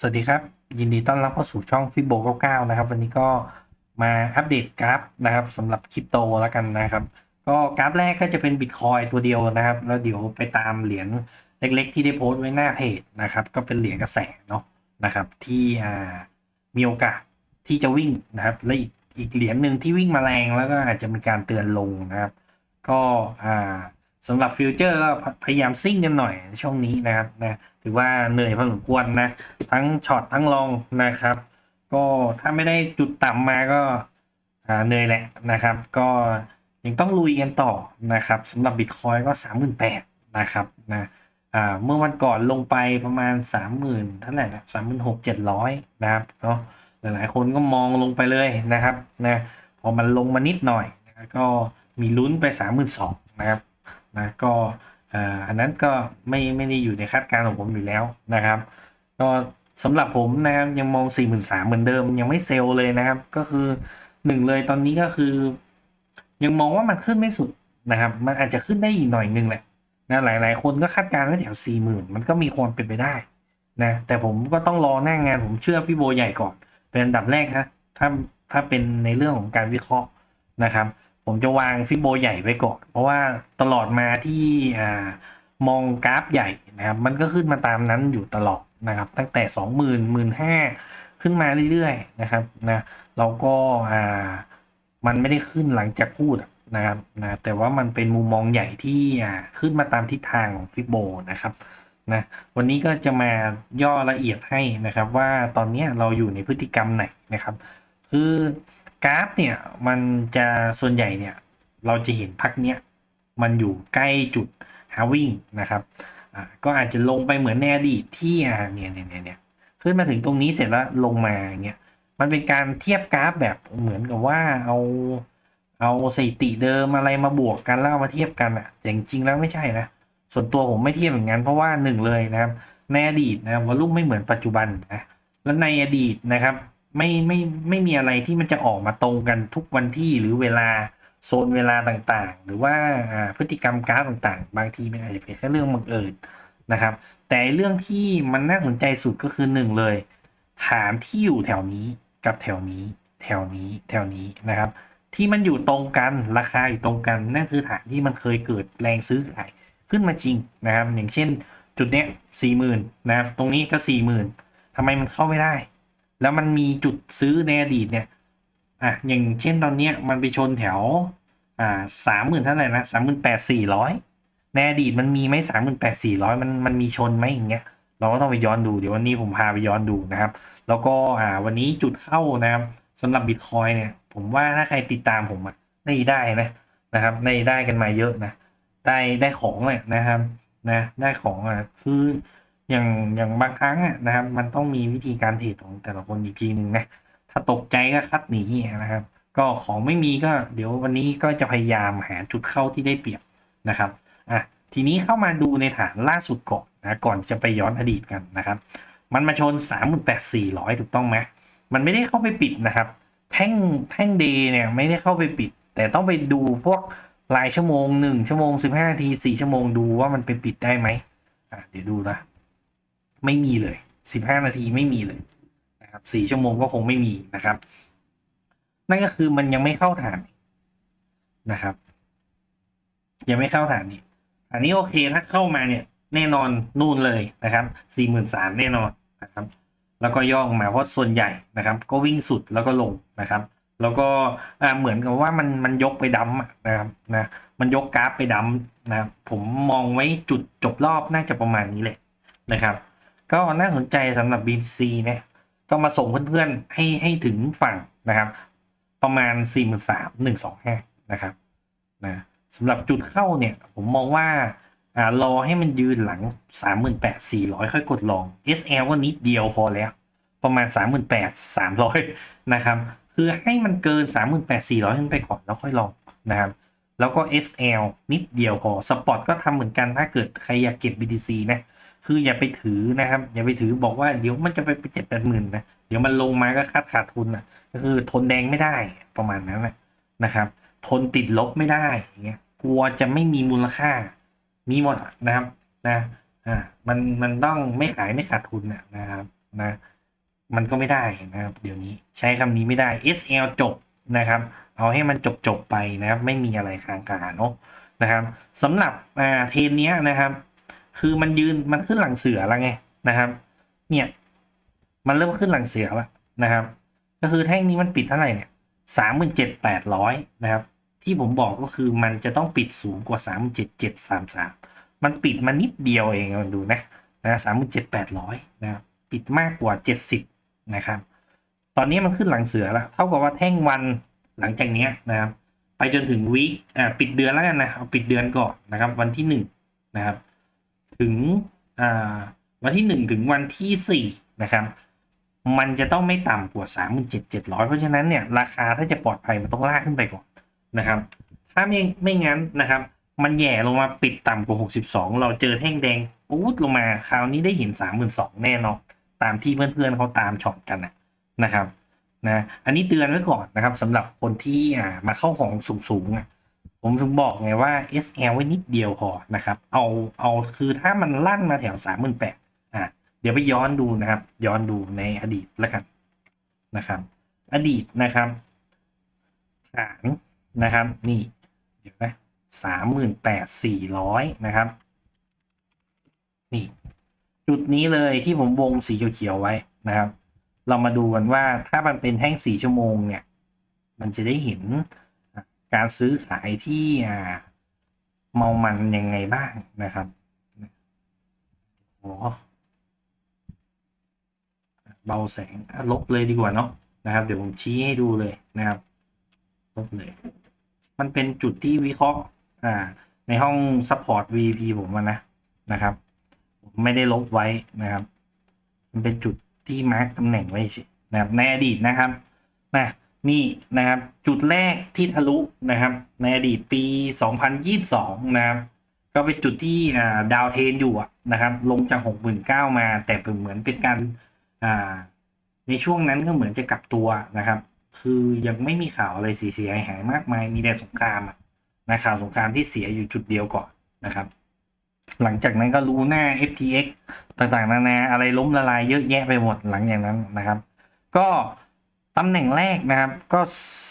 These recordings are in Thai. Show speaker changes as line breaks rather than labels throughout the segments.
สวัสดีครับ ยินดีต้อนรับเข้าสู่ช่องฟิโบ99 นะครับ วันนี้ก็มาอัปเดตกราฟนะครับสำหรับคริปโตแล้วกันนะครับ ก็กราฟแรกก็จะเป็นบิตคอยตัวเดียวนะครับ แล้วเดี๋ยวไปตามเหรียญเล็กๆ ที่ได้โพสต์ไว้หน้าเพจนะครับ ก็เป็นเหรียญกระแสเนาะนะครับ ที่มีโอกาสที่จะวิ่งนะครับ และอีกอีกเหรียญหนึ่งที่วิ่งมาแรงแล้วก็อาจจะมีการเตือนลงนะครับ ก็อ่า สำหรับฟิวเจอร์ก็พยายามซิ่งกันหน่อยช่วงนี้นะครับนะถือว่าเหนื่อยพอสมควรนะ ทั้งช็อตทั้งลองนะครับ ก็ถ้าไม่ได้จุดต่ำมาก็เหนื่อยแหละนะครับ ก็ยังต้องลุยกันต่อนะครับสำหรับบิตคอยก็สามหมื่นแปดนะครับนะเมื่อวันก่อนลงไปประมาณสามหมื่นเท่าไหร่นะสามหมื่นหกเจ็ดร้อยนะครับเนาะหลายๆคนก็มองลงไปเลยนะครับนะพอมันลงมานิดหน่อยนะก็มีลุ้นไปสามหมื่นสองนะครับ นะก็อันนั้นก็ไม่ไม่ได้อยู่ในคาดการณ์ของผมอยู่แล้วนะครับก็สำหรับผมนะครับยังมอง 4 3 0 0 0เหมือนเดิม ยังไม่เซลเลยนะครับ ก็คือหนึ่งเลยตอนนี้ก็คือ ยังมองว่ามันขึ้นไม่สุดนะครับ มันอาจจะขึ้นได้อีกหน่อยนึงแหละนะหลาย ๆ คนก็คาดการณ์ไว้แถว40,000 มันก็มีความเป็นไปได้นะแต่ผมก็ต้องรอหน้างงานผมเชื่อฟิโบใหญ่ก่อน เป็นอันดับแรกนะถ้าถ้าเป็นในเรื่องของการวิเคราะห์นะครับ ผมจะวางฟิโบใหญ่ไว้ก่อน เพราะว่าตลอดมาที่อ่ามองกราฟใหญ่นะครับมันก็ขึ้นมาตามนั้นอยู่ตลอดนะครับ ตั้งแต่ 20,000 15,000ขึ้นมาเรื่อยๆนะครับนะเราก็อ่ามันไม่ได้ขึ้นหลังจากพูดนะครับนะแต่ว่ามันเป็นมุมมองใหญ่ที่อ่าขึ้นมาตามทิศทางของฟิโบนะครับนะวันนี้ก็จะมาย่อละเอียดให้นะครับว่าตอนนี้เราอยู่ในพฤติกรรมไหนนะครับ คือ กราฟเนี่ยมันจะส่วนใหญ่เนี่ยเราจะเห็นพักเนี้ยมันอยู่ใกล้จุดฮาวิ่งนะครับอ่าก็อาจจะลงไปเหมือนในอดีตที่อ่าเนี่ยเนี่ยเนี่ยเนี่ยขึ้นมาถึงตรงนี้เสร็จแล้วลงมาเงี้ยมันเป็นการเทียบกราฟแบบเหมือนกับว่าเอาเอาสถิติเดิมอะไรมาบวกกันแล้วมาเทียบกันอะแต่จริงๆแล้วไม่ใช่นะส่วนตัวผมไม่เทียบอย่างนั้นเพราะว่าหนึ่งเลยนะครับในอดีตนะครับวอลุ่มไม่เหมือนปัจจุบันนะและในอดีตนะครับ ไม่ไม่ไม่มีอะไรที่มันจะออกมาตรงกันทุกวันที่หรือเวลาโซนเวลาต่างๆ หรือว่าพฤติกรรมกราฟต่างๆ บางทีมันอาจจะเป็นแค่เรื่องบังเอิญนะครับ แต่เรื่องที่มันน่าสนใจสุดก็คือหนึ่งเลย ฐานที่อยู่แถวนี้กับแถวนี้ แถวนี้แถวนี้นะครับ ที่มันอยู่ตรงกันราคาอยู่ตรงกันนั่นคือฐานที่มันเคยเกิดแรงซื้อขายขึ้นมาจริงนะครับ อย่างเช่น จุดเนี้ยสี่หมื่นนะครับตรงนี้ก็สี่หมื่นทำไมมันเข้าไม่ได้ แล้วมันมีจุดซื้อในอดีตเนี่ยอะอย่างเช่นตอนเนี้ยมันไปชนแถวอ่าสามหมื่นเท่าไหร่นะสามหมื่นแปดสี่ร้อยในอดีตมันมีไหมสามหมื่นแปดสี่ร้อยมันมันมีชนไหมอย่างเงี้ยเราก็ต้องไปย้อนดูเดี๋ยววันนี้ผมพาไปย้อนดูนะครับ แล้วก็อ่าวันนี้จุดเข้านะครับสำหรับบิตคอยเนี่ย ผมว่าถ้าใครติดตามผมอะได้ได้นะนะครับได้ได้กันมาเยอะนะ ได้ได้ของเลยนะครับนะได้ของอะคือ อย่างอย่างบางครั้งนะครับ มันต้องมีวิธีการเทรดของแต่ละคนอีกทีหนึ่งนะถ้าตกใจก็คัดหนีนะครับ ก็ของไม่มีก็เดี๋ยววันนี้ก็จะพยายามหาจุดเข้าที่ได้เปรียบนะครับอะทีนี้เข้ามาดูในฐานล่าสุดก่อนนะก่อนจะไปย้อนอดีตกันนะครับ มันมาชน 38,400 ถูกต้องไหมมันไม่ได้เข้าไปปิดนะครับ แท่งแท่งเดเนี่ยไม่ได้เข้าไปปิด แต่ต้องไปดูพวกรายชั่วโมงหนึ่งชั่วโมงสิบห้านาทีสี่ชั่วโมงดูว่ามันไปปิดได้ไหมอะเดี๋ยวดูนะ ไม่มีเลยสิบห้านาทีไม่มีเลยนะครับสี่ชั่วโมงก็คงไม่มีนะครับ นั่นก็คือมันยังไม่เข้าฐานนะครับ ยังไม่เข้าฐานนี่อันนี้โอเคถ้าเข้ามาเนี่ยแน่นอนนู่นเลยนะครับสี่หมื่นสามแน่นอนนะครับ แล้วก็ย่องมาเพราะส่วนใหญ่นะครับ ก็วิ่งสุดแล้วก็ลงนะครับ แล้วก็เหมือนกับว่ามันมันยกไปดำนะครับนะมันยกกราฟไปดำนะครับผมมองไว้จุดจบรอบน่าจะประมาณนี้แหละนะครับ ก็น่าสนใจสำหรับ BTC นี่ยก็มาส่งเพื่อนๆให้ให้ถึงฝั่งนะครับ ประมาณ 4 3 1 2 5 นะครับนะสำหรับจุดเข้าเนี่ย ผมมองว่าอ่ารอให้มันยืนหลัง 38,400 ค่อยกดลอง SL ก็นิดเดียวพอแล้ว ประมาณ 38,300 นะครับ คือให้มันเกิน 38,400 ขึ้นไปก่อนแล้วค่อยลองนะครับ แล้วก็ SL นิดเดียวพอ สปอตก็ทำเหมือนกันถ้าเกิดใครอยากเก็บ BTC นะ คืออย่าไปถือนะครับ อย่าไปถือบอกว่าเดี๋ยวมันจะไปเจ็ดแปดหมื่นนะเดี๋ยวมันลงมาก็คาดขาดทุนอะ ก็คือทนแดงไม่ได้ประมาณนั้นนะนะครับ ทนติดลบไม่ได้อย่างเงี้ยกลัวจะไม่มีมูลค่า มีหมดนะครับนะอ่ามันมันต้องไม่ขายไม่ขาดทุนนะนะครับนะมันก็ไม่ได้นะครับ เดี๋ยวนี้ใช้คำนี้ไม่ได้ SL จบนะครับ เอาให้มันจบจบไปนะครับ ไม่มีอะไรค้างคาเนาะนะครับสำหรับอ่าเทรนเนี้ยนะครับ คือมันยืนมันขึ้นหลังเสือแล้วไงนะครับ เนี่ยมันเริ่มขึ้นหลังเสือแล้วนะครับ ก็คือแท่งนี้มันปิดเท่าไหร่เนี่ยสามหมื่นเจ็ดแปดร้อยนะครับ ที่ผมบอกก็คือมันจะต้องปิดสูงกว่าสามเจ็ดเจ็ดสามสามมันปิดมานิดเดียวเองมันดูนะนะสามหมื่นเจ็ดแปดร้อยนะครับปิดมากกว่าเจ็ดสิบนะครับ ตอนนี้มันขึ้นหลังเสือแล้วเท่ากับว่าแท่งวันหลังจากนี้นะครับ ไปจนถึงวีคอ่าปิดเดือนแล้วกันนะเอาปิดเดือนก่อนนะครับ วันที่หนึ่งนะครับ ถึงวันที่หนึ่งถึงวันที่สี่นะครับ มันจะต้องไม่ต่ำกว่าสามหมื่นเจ็ดเจ็ดร้อยเพราะฉะนั้นเนี่ยราคาถ้าจะปลอดภัยมันต้องลากขึ้นไปก่อนนะครับ ถ้าไม่ไม่งั้นนะครับ มันแย่ลงมาปิดต่ำกว่าหกสิบสองเราเจอแท่งแดงปูดลงมาคราวนี้ได้เห็นสามหมื่นสองแน่นอนตามที่เพื่อนๆเขาตามช็อตกันนะนะครับนะอันนี้เตือนไว้ก่อนนะครับสำหรับคนที่มาเข้าของสูงๆ ผมถึงบอกไงว่า SL ไว้นิดเดียวพอนะครับ เอาเอาคือถ้ามันลั่นมาแถวสามหมื่นแปดอะเดี๋ยวไปย้อนดูนะครับ ย้อนดูในอดีตแล้วกันนะครับ อดีตนะครับฐานนะครับนี่เดี๋ยวนะสามหมื่นแปดสี่ร้อยนะครับ นี่ จุดนี้เลยที่ผมวงสีเขียวๆไว้นะครับ เรามาดูกันว่าถ้ามันเป็นแท่งสี่ชั่วโมงเนี่ย มันจะได้เห็น การซื้อขายที่อ่าเมามันยังไงบ้างนะครับโอ้เบาแสงลบเลยดีกว่าเนาะนะครับ เดี๋ยวผมชี้ให้ดูเลยนะครับลบเลย มันเป็นจุดที่วิเคราะห์อ่าในห้อง support VP ผมนะนะครับผมไม่ได้ลบไว้นะครับ มันเป็นจุดที่มาร์กตำแหน่งไว้นะครับในอดีตนะครับนะ นี่นะครับจุดแรกที่ทะลุนะครับ ในอดีตปี 2022 นะครับ ก็เป็นจุดที่ดาวเทนอยู่นะครับ ลงจาก 69,000 มา แต่เป็นเหมือนเป็นการในช่วงนั้นก็เหมือนจะกลับตัวนะครับ คือยังไม่มีข่าวอะไรเสียหายมากมาย มีแต่สงครามนะข่าวสงครามที่เสียอยู่จุดเดียวก่อนนะครับ หลังจากนั้นก็รู้หน้า FTX ต่างๆ นานาอะไรล้มละลายเยอะแยะไปหมดหลังอย่างนั้นนะครับ ก็ ตำแหน่งแรกนะครับก็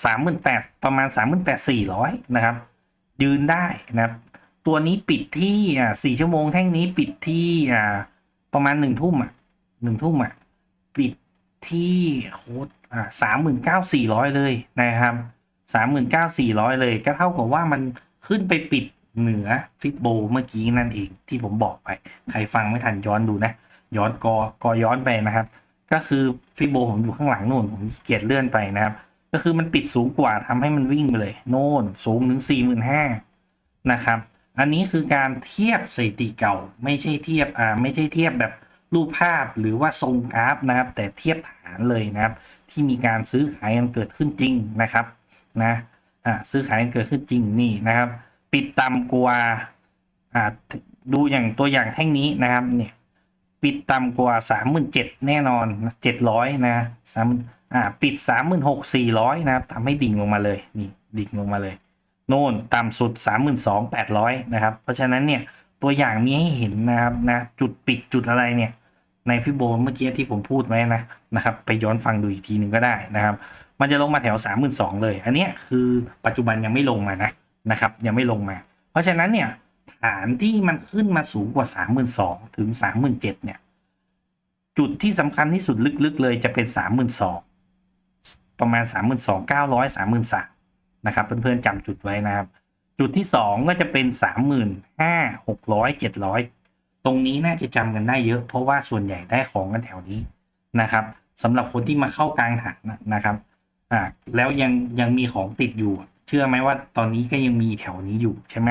สามหมื่นแปดประมาณสามหมื่นแปดสี่ร้อยนะครับ ยืนได้นะครับ ตัวนี้ปิดที่อ่าสี่ชั่วโมงแท่งนี้ปิดที่อ่าประมาณหนึ่งทุ่มอะหนึ่งทุ่มอะปิดที่โค้ดอ่าสามหมื่นเก้าสี่ร้อยเลยนะครับสามหมื่นเก้าสี่ร้อยเลย ก็เท่ากับว่ามันขึ้นไปปิดเหนือฟิกโบเมื่อกี้นั่นเองที่ผมบอกไป ใครฟังไม่ทันย้อนดูนะ ย้อนกอ กอย้อนไปนะครับ ก็คือฟิโบผมอยู่ข้างหลังนู่นผมเกียจเลื่อนไปนะครับ ก็คือมันปิดสูงกว่าทำให้มันวิ่งไปเลย โน่นสูงถึงสี่หมื่นห้านะครับ อันนี้คือการเทียบสถิติเก่า ไม่ใช่เทียบอ่าไม่ใช่เทียบแบบรูปภาพหรือว่าทรงกราฟนะครับ แต่เทียบฐานเลยนะครับ ที่มีการซื้อขายกันเกิดขึ้นจริงนะครับนะอ่าซื้อขายกันเกิดขึ้นจริงนี่นะครับ ปิดต่ำกว่าอ่าดูอย่างตัวอย่างแท่งนี้นะครับเนี่ย ปิดต่ำกว่าสามหมื่นเจ็ดแน่นอนเจ็ดร้อยนะสามอ่าปิดสามหมื่นหกสี่ร้อยนะครับทำให้ดิ่งลงมาเลยนี่ดิ่งลงมาเลยโน่นต่ำสุดสามหมื่นสองแปดร้อยนะครับ เพราะฉะนั้นเนี่ยตัวอย่างมีให้เห็นนะครับนะจุดปิดจุดอะไรเนี่ยในฟิโบเมื่อกี้ที่ผมพูดไว้นะนะครับไปย้อนฟังดูอีกทีหนึ่งก็ได้นะครับ มันจะลงมาแถวสามหมื่นสองเลย อันนี้คือปัจจุบันยังไม่ลงมานะนะครับยังไม่ลงมา เพราะฉะนั้นเนี่ย ฐานที่มันขึ้นมาสูงกว่าสามหมื่นสองถึงสามหมื่นเจ็ดเนี่ย จุดที่สำคัญที่สุดลึกๆ เลยจะเป็นสามหมื่นสองประมาณสามหมื่นสองเก้าร้อยสามหมื่นสามนะครับ เพื่อนๆจำจุดไว้นะครับ จุดที่สองก็จะเป็นสามหมื่นห้าหกร้อยเจ็ดร้อยตรงนี้น่าจะจำกันได้เยอะ เพราะว่าส่วนใหญ่ได้ของกันแถวนี้นะครับสำหรับคนที่มาเข้ากลางฐานนะนะครับอ่าแล้วยังยังมีของติดอยู่ เชื่อไหมว่าตอนนี้ก็ยังมีแถวนี้อยู่ใช่ไหม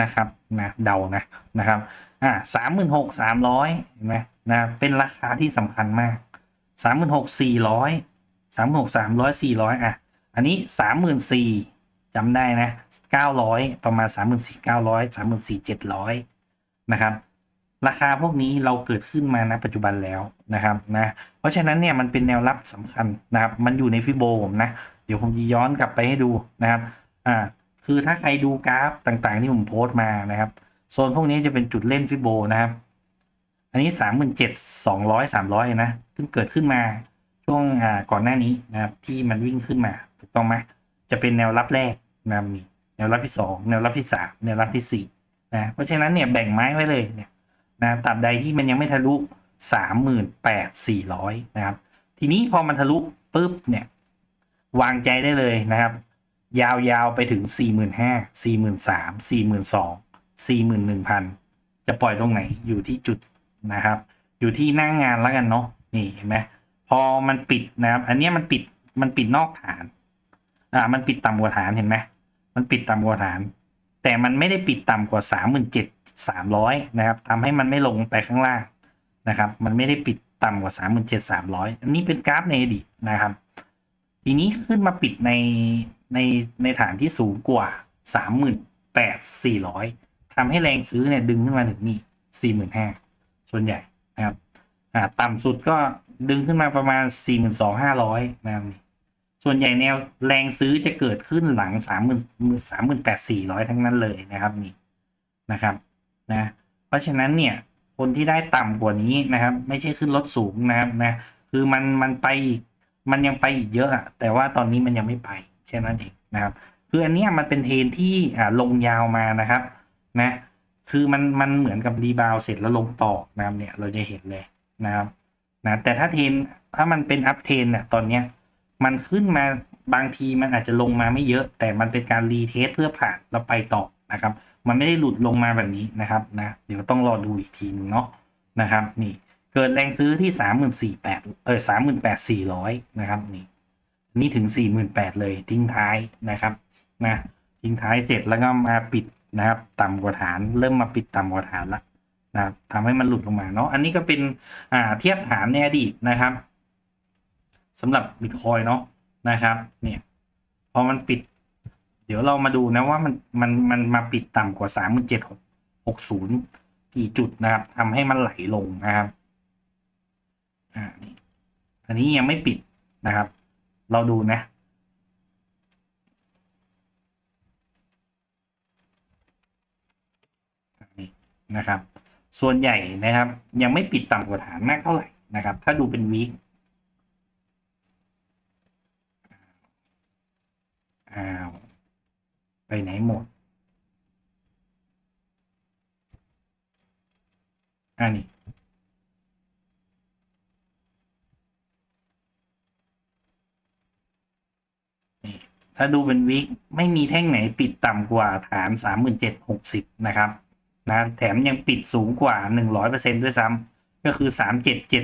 นะครับนะเดานะนะครับอ่าสามหมื่นหกสามร้อยเห็นไหมนะเป็นราคาที่สำคัญมากสามหมื่นหกสี่ร้อยสามหกสามร้อยสี่ร้อยอะอันนี้สามหมื่นสี่จำได้นะเก้าร้อยประมาณสามหมื่นสี่เก้าร้อยสามหมื่นสี่เจ็ดร้อยนะครับราคาพวกนี้เราเกิดขึ้นมาณปัจจุบันแล้วนะครับนะเพราะฉะนั้นเนี่ยมันเป็นแนวรับสำคัญนะครับมันอยู่ในฟิโบผมนะ เดี๋ยวผมจะย้อนกลับไปให้ดูนะครับอ่า คือถ้าใครดูกราฟต่างๆที่ผมโพสต์มานะครับ โซนพวกนี้จะเป็นจุดเล่นฟิโบนะครับ อันนี้สามหมื่นเจ็ดสองร้อยสามร้อยนะเพิ่งเกิดขึ้นมาช่วงอ่าก่อนหน้านี้นะครับ ที่มันวิ่งขึ้นมาถูกต้องไหมจะเป็นแนวรับแรกนะครับมีแนวรับที่สองแนวรับที่สามแนวรับที่สี่นะเพราะฉะนั้นเนี่ยแบ่งไม้ไว้เลยเนี่ยนะตราบใดที่มันยังไม่ทะลุสามหมื่นแปดสี่ร้อยนะครับ ทีนี้พอมันทะลุปุ๊บเนี่ยวางใจได้เลยนะครับ ยาวๆ ไปถึงสี่หมื่นห้าสี่หมื่นสามสี่หมื่นสองสี่หมื่นหนึ่งพันจะปล่อยตรงไหนอยู่ที่จุดนะครับ อยู่ที่หนั่งงานแล้วกันเนาะนี่เห็นไหมพอมันปิดนะครับ อันนี้มันปิดมันปิดนอกฐาน อ่า มันปิดต่ำกว่าฐานเห็นไหมมันปิดต่ำกว่าฐาน แต่มันไม่ได้ปิดต่ำกว่าสามหมื่นเจ็ดสามร้อยนะครับทำให้มันไม่ลงไปข้างล่างนะครับ มันไม่ได้ปิดต่ำกว่าสามหมื่นเจ็ดสามร้อยอันนี้เป็นกราฟในอดีตนะครับ ทีนี้ขึ้นมาปิดใน ในในฐานที่สูงกว่าสามหมื่นแปดสี่ร้อยทำให้แรงซื้อเนี่ยดึงขึ้นมาถึงนี่สี่หมื่นห้าส่วนใหญ่นะครับต่ำสุดก็ดึงขึ้นมาประมาณสี่หมื่นสองห้าร้อยนะครับส่วนใหญ่แนวแรงซื้อจะเกิดขึ้นหลังสามหมื่นสามหมื่นแปดสี่ร้อยทั้งนั้นเลยนะครับนี่นะครับนะเพราะฉะนั้นเนี่ยคนที่ได้ต่ำกว่านี้นะครับ ไม่ใช่ขึ้นรถสูงนะครับนะคือมันมันไปอีกมันยังไปอีกเยอะอะแต่ว่าตอนนี้มันยังไม่ไป แค่นั้นเองนะครับ คืออันนี้มันเป็นเทนที่ลงยาวมานะครับนะคือมันมันเหมือนกับรีบาวเสร็จแล้วลงต่อนะครับเนี่ยเราจะเห็นเลยนะครับนะแต่ถ้าเทนถ้ามันเป็นอัพเทนเนี่ยตอนเนี้ยมันขึ้นมาบางทีมันอาจจะลงมาไม่เยอะ แต่มันเป็นการรีเทสเพื่อผ่านแล้วไปต่อนะครับ มันไม่ได้หลุดลงมาแบบนี้นะครับนะเดี๋ยวต้องรอดูอีกทีนึงเนาะนะครับนี่เกิดแรงซื้อที่สามหมื่นสี่แปดเออสามหมื่นแปดสี่ร้อยนะครับนี่ นี่ถึงสี่หมื่นแปดเลยทิ้งท้ายนะครับนะทิ้งท้ายเสร็จแล้วก็มาปิดนะครับ ต่ำกว่าฐาน เริ่มมาปิดต่ำกว่าฐานละนะครับทำให้มันหลุดลงมาเนาะอันนี้ก็เป็นอ่าเทียบฐานในอดีตนะครับสำหรับบิตคอยเนาะนะครับเนี่ยพอมันปิด เดี๋ยวเรามาดูนะว่ามันมันมันมาปิดต่ำกว่าสามหมื่นเจ็ดหกหกศูนย์กี่จุดนะครับทำให้มันไหลลงนะครับอ่านี่อันนี้ยังไม่ปิดนะครับ เราดูนะนี่นะครับ ส่วนใหญ่นะครับ ยังไม่ปิดต่ำกว่าฐานมากเท่าไหร่นะครับ ถ้าดูเป็นวีคอ้าว ไปไหนหมดอันนี้ ถ้าดูเป็นวิกไม่มีแท่งไหนปิดต่ำกว่าฐาน 3760 นะครับนะแถมยังปิดสูงกว่า 100%ด้วยซ้ำก็คือ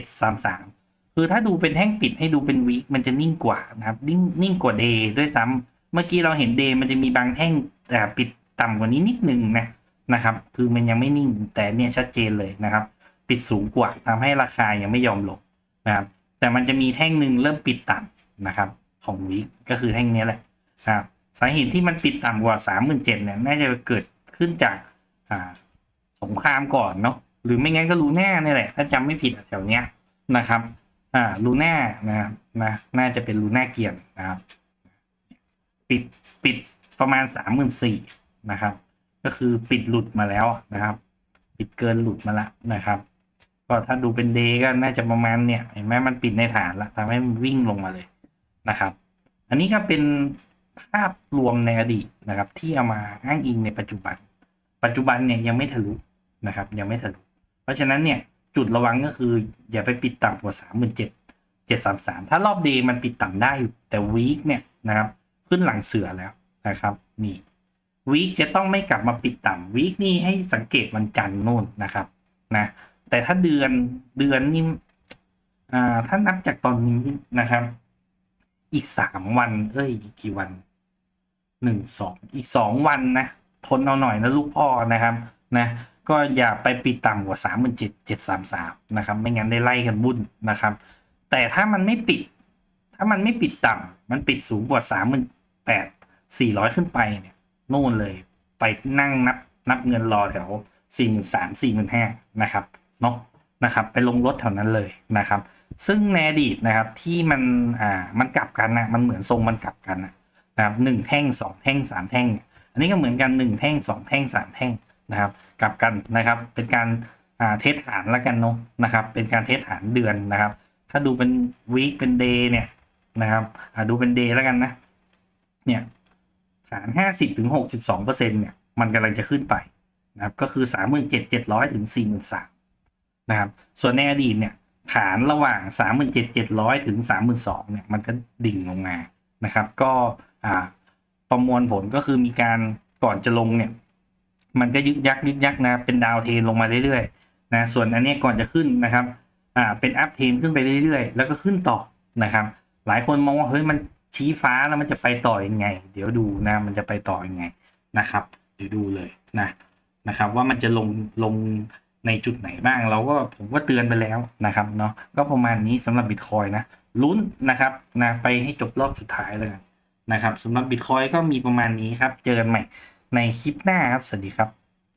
37733 คือถ้าดูเป็นแท่งปิดให้ดูเป็นวีคมันจะนิ่งกว่านะครับ นิ่งนิ่งกว่าเดย์ด้วยซ้ำเมื่อกี้เราเห็นเดย์มันจะมีบางแท่งแต่ปิดต่ำกว่านี้นิดนึงนะนะครับ คือมันยังไม่นิ่งแต่เนี่ยชัดเจนเลยนะครับ ปิดสูงกว่าทำให้ราคายังไม่ยอมลงนะครับ แต่มันจะมีแท่งหนึ่งเริ่มปิดต่ำนะครับ ของวีคก็คือแท่งนี้แหละ ครับสาเหตุที่มันปิดต่ำกว่าสามหมื่นเจ็ดเนี่ยน่าจะเกิดขึ้นจากอ่าสงครามก่อนเนาะหรือไม่งั้นก็ลูน่าเนี่ยแหละ ถ้าจำไม่ผิดแถวเนี้ยนะครับ อ่าลูน่านะครับนะน่าจะเป็นลูน่าเกียร์นะครับ ปิดปิดประมาณสามหมื่นสี่นะครับ ก็คือปิดหลุดมาแล้วนะครับ ปิดเกินหลุดมาล้วนะครับ ก็ถ้าดูเป็นเดย์ก็น่าจะประมาณเนี่ยเห็นไหมมันปิดในฐานละทำให้มันวิ่งลงมาเลยนะครับ อันนี้ก็เป็น ภาพรวมในอดีตนะครับ ที่เอามาอ้างอิงในปัจจุบัน ปัจจุบันเนี่ยยังไม่ทะลุนะครับ ยังไม่ทะลุเพราะฉะนั้นเนี่ยจุดระวังก็คืออย่าไปปิดต่ำกว่าสามหมื่นเจ็ดเจ็ดสามสามถ้ารอบเดย์มันปิดต่ำได้อยู่แต่วีคเนี่ยนะครับ ขึ้นหลังเสือแล้วนะครับนี่วีคจะต้องไม่กลับมาปิดต่ำวีคนี่ให้สังเกตวันจันทร์โน่นนะครับนะแต่ถ้าเดือนเดือนนี่อ่าถ้านับจากตอนนี้นะครับ อีกสามวัน เอ้ยอีกกี่วันหนึ่งสองอีกสองวันนะทนเอาหน่อยนะลูกพ่อนะครับนะก็อย่าไปปิดต่ำกว่าสามหมื่นเจ็ดเจ็ดสามสามนะครับ ไม่งั้นได้ไล่กันบุ่นนะครับ แต่ถ้ามันไม่ปิด ถ้ามันไม่ปิดต่ำมันปิดสูงกว่าสามหมื่นแปดสี่ร้อยขึ้นไปเนี่ยโน่นเลยไปนั่งนับนับเงินรอแถวสี่หมื่นสามสี่หมื่นห้านะครับเนาะนะครับ ไปลงรถแถวนั้นเลยนะครับ ซึ่งในอดีตนะครับที่มันอ่ามันกลับกันนะมันเหมือนทรงมันกลับกันนะครับหนึ่งแท่งสองแท่งสามแท่ง อันนี้ก็เหมือนกันหนึ่งแท่งสองแท่งสามแท่งนะครับกลับกันนะครับเป็นการอ่าเทสฐานแล้วกันเนาะนะครับเป็นการเทสฐานเดือนนะครับ ถ้าดูเป็นวีคเป็นเดย์เนี่ยนะครับอ่าดูเป็นเดย์แล้วกันนะเนี่ยฐานห้าสิบถึงหกสิบสองเปอร์เซ็นต์เนี่ยมันกำลังจะขึ้นไปนะครับก็คือสามหมื่นเจ็ดเจ็ดร้อยถึงสี่หมื่นสามนะครับส่วนในอดีตเนี่ย ฐานระหว่างสามหมื่นเจ็ดเจ็ดร้อยถึงสามหมื่นสองเนี่ยมันก็ดิ่งลงมานะครับ ก็อ่าประมวลผลก็คือมีการก่อนจะลงเนี่ย มันก็ยึกยักยึกยักนะเป็นดาวเทนลงมาเรื่อยๆนะส่วนอันนี้ก่อนจะขึ้นนะครับอ่าเป็นอัพเทนขึ้นไปเรื่อยๆ แล้วก็ขึ้นต่อนะครับ หลายคนมองว่าเฮ้ยมันชี้ฟ้าแล้วมันจะไปต่อยังไง เดี๋ยวดูนะมันจะไปต่อยังไงนะครับ เดี๋ยวดูเลยนะนะครับ ว่ามันจะลงลง ในจุดไหนบ้าง เราก็ผมก็เตือนไปแล้วนะครับเนาะก็ประมาณนี้สำหรับบิตคอยนะลุ้นนะครับนะไปให้จบรอบสุดท้ายเลยนะครับสำหรับบิตคอยก็มีประมาณนี้ครับ เจอกันใหม่ในคลิปหน้าครับ สวัสดีครับ